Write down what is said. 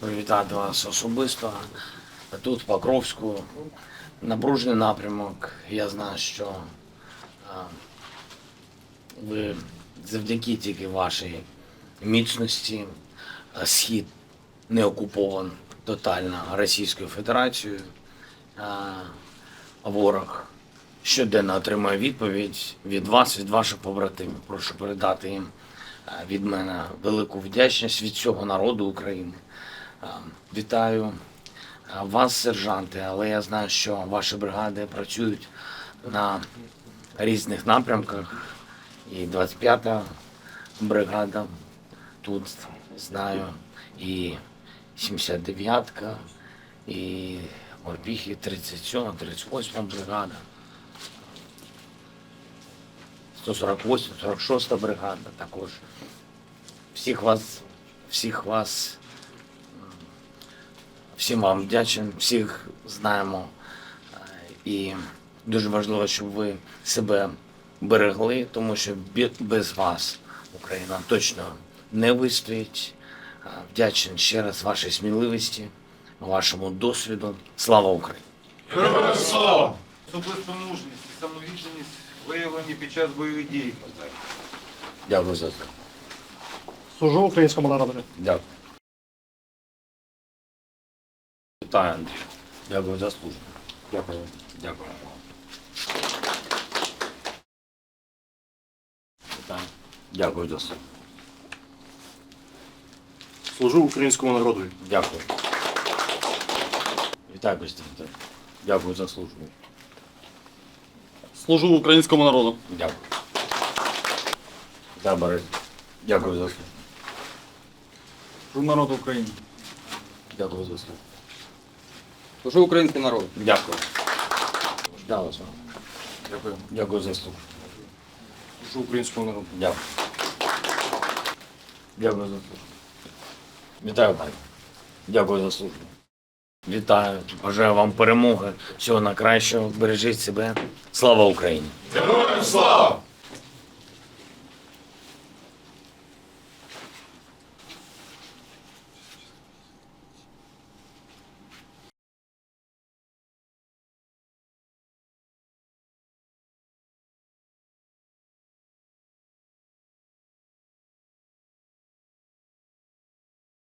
привітати вас особисто. Тут, в Покровську, напружений напрямок. Я знаю, що ви завдяки тільки вашій міцності схід не окупован тотально Російською Федерацією. Ворог щоденно отримує відповідь від вас, від ваших побратимів. Прошу передати їм від мене велику вдячність від всього народу України. А, Вітаю вас, сержанти, але я знаю, що ваші бригади працюють на різних напрямках. І 25-та бригада тут знаю, і 79-ка, і Морпіхи 37, 38 бригада. 148, 46 бригада також. Всіх вас, всіх вас, всім вам вдячен, всіх знаємо. І дуже важливо, щоб ви себе берегли, тому що без вас Україна точно не вистоїть. Вдячен ще раз вашій сміливості, вашому досвіду. Слава Україні! Особисту мужність і самовідданість виявлені під час бойових дій. Дякую за це. Служу українському народу. Дякую. Вітаю, Андрій. Дякую за службу. Дякую. Дякую. Вітаю. Дякую за службу. Служу українському народу. Дякую. Вітаю, Костянтин. Дякую за службу. Служу українському народу. Дякую. Вітаю, Борис. Дякую за службу. Служу народу України. Дякую за службу. Служу українському народу. Дякую. Дякую. вас. Дякую. Дякую за службу. Служу українському народу. Дякую. Дякую за службу. Вітаю, пані. Дякую за службу. Вітаю. Бажаю вам перемоги. Всього найкращого. Бережіть себе. Слава Україні! Героям слава!